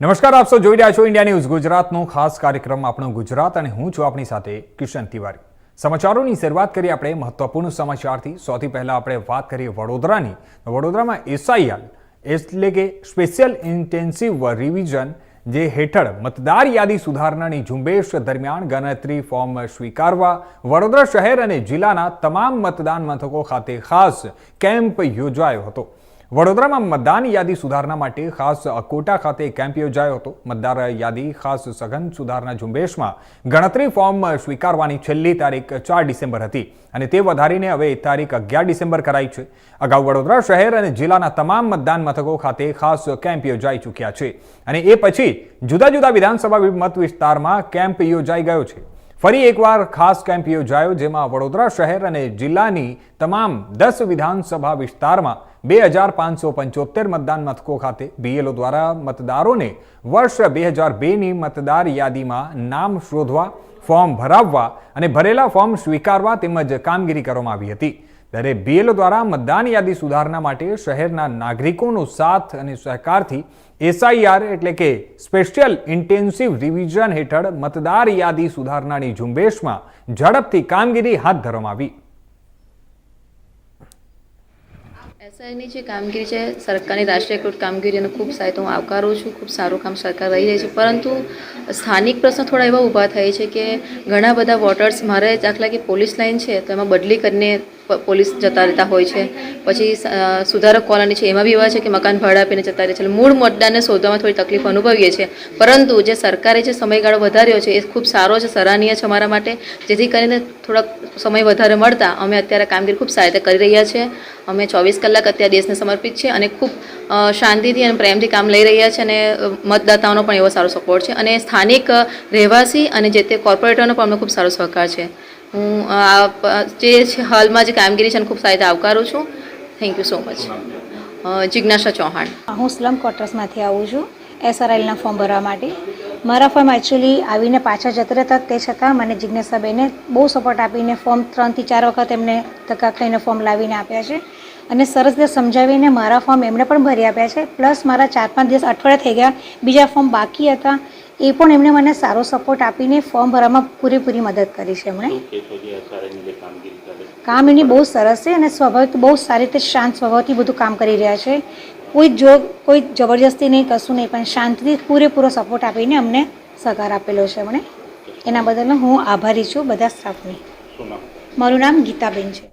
નમસ્કાર, આપ સૌ જોઈ રહ્યા છો ઇન્ડિયા ન્યૂઝ ગુજરાતનો ખાસ કાર્યક્રમ આપણો ગુજરાત અને હું છું આપણી સાથે કિશન તિવારી. સમાચારોની શરૂઆત કરીએ આપણે મહત્વપૂર્ણ સમાચારથી. સૌથી પહેલાં આપણે વાત કરીએ વડોદરાની. વડોદરામાં એસઆઈઆર એટલે કે સ્પેશિયલ ઇન્ટેન્સિવ રિવિઝન જે હેઠળ મતદાર યાદી સુધારણાની ઝુંબેશ દરમિયાન ગણતરી ફોર્મ સ્વીકારવા વડોદરા શહેર અને જિલ્લાના તમામ મતદાન મથકો ખાતે ખાસ કેમ્પ યોજાયો હતો. વડોદરામાં મતદાન યાદી સુધારણા માટે ખાસ અકોટા ખાતે કેમ્પ યોજાયો હતો. મતદાર યાદી ખાસ સઘન સુધારણા ઝુંબેશમાં ગણતરી ફોર્મ સ્વીકારવાની છેલ્લી તારીખ ચાર ડિસેમ્બર હતી અને તે વધારીને હવે તારીખ અગિયાર ડિસેમ્બર કરાઈ છે. અગાઉ વડોદરા શહેર અને જિલ્લાના તમામ મતદાન મથકો ખાતે ખાસ કેમ્પ યોજાઈ ચૂક્યા છે અને એ પછી જુદા જુદા વિધાનસભા મત વિસ્તારમાં કેમ્પ યોજાઈ ગયો છે. ફરી એકવાર ખાસ કેમ્પ યોજાયો, જેમાં વડોદરા શહેર અને જિલ્લાની તમામ દસ વિધાનસભા વિસ્તારમાં બે હજાર પાંચસો પંચોતેર મતદાન મથકો ખાતે બીએલઓ દ્વારા મતદારોને વર્ષ બે હજાર બેની મતદાર યાદીમાં નામ શોધવા, ફોર્મ ભરાવવા અને ભરેલા ફોર્મ સ્વીકારવા તેમજ કામગીરી કરવામાં આવી હતી. ત્યારે બીએલઓ દ્વારા મતદાન યાદી સુધારણા માટે શહેરના નાગરિકોનો સાથ અને સહકારથી એસઆઈઆર એટલે કે સ્પેશિયલ ઇન્ટેન્સિવ રિવિઝન હેઠળ મતદાર યાદી સુધારણાની ઝુંબેશમાં ઝડપથી કામગીરી હાથ ધરવામાં આવી. એસઆઈની જે કામગીરી છે, સરકારની રાષ્ટ્રીયકૃત કામગીરીને ખૂબ સારી હું આવકારું છું, ખૂબ સારું કામ સરકાર રહી રહી છે, પરંતુ સ્થાનિક પ્રશ્નો થોડા એવા ઊભા થાય છે કે ઘણા બધા વોટર્સ મારે દાખલા કે પોલીસ લાઇન છે, તો એમાં બદલી કરીને પોલીસ જતા રહેતા હોય છે. પછી સુધારક કોલોની છે, એમાં બી એવા છે કે મકાન ભાડા આપીને જતા રહે છે. મૂળ મતદારને શોધવામાં થોડી તકલીફ અનુભવીએ છીએ. પરંતુ જે સરકારે જે સમયગાળો વધાર્યો છે, એ ખૂબ સારો છે, સરાહનીય છે અમારા માટે. જેથી કરીને થોડાક સમય વધારે મળતા અમે અત્યારે કામગીરી ખૂબ સારી રીતે કરી રહ્યા છીએ. અમે ચોવીસ કલાક અત્યારે દેશને સમર્પિત છે અને ખૂબ શાંતિથી અને પ્રેમથી કામ લઈ રહ્યા છે અને મતદાતાઓનો પણ એવો સારો સપોર્ટ છે. અને સ્થાનિક રહેવાસી અને જે તે કોર્પોરેટરનો પણ અમને ખૂબ સારો સહકાર છે. હું જે હાલમાં જે કામગીરી છે, એને ખૂબ સારી આવકારું છું. થેન્ક યુ સો મચ જિજ્ઞાસા ચૌહાણ. હું સ્લમ ક્વાર્ટર્સમાંથી આવું છું, એસઆરએલના ફોર્મ ભરવા માટે. મારા ફોર્મ એકચ્યુઅલી આવીને પાછા જતા રહેતા, તે છતાં મને જિજ્ઞાસાબેને બહુ સપોર્ટ આપીને ફોર્મ ત્રણથી ચાર વખત એમને ધક્કા ખાઈને ફોર્મ લાવીને આપ્યા છે. અને સરસ રીતે સમજાવીને મારા ફોર્મ એમણે પણ ભરી આપ્યા છે. પ્લસ મારા ચાર પાંચ દિવસ અઠવાડિયા થઈ ગયા, બીજા ફોર્મ બાકી હતા. એ પણ એમણે મને સારો સપોર્ટ આપીને ફોર્મ ભરવામાં પૂરેપૂરી મદદ કરી છે એમણે. કામ એની બહુ સરસ છે અને સ્વભાવિક બહુ સારી રીતે શાંત સ્વભાવથી બધું કામ કરી રહ્યા છે. કોઈ જો કોઈ જબરજસ્તી નહીં કશું નહીં પણ શાંતિથી પૂરેપૂરો સપોર્ટ આપીને અમને સહકાર આપેલો છે એમણે. એના બદલ હું આભારી છું બધા સ્ટાફની મારું નામ ગીતાબેન છે.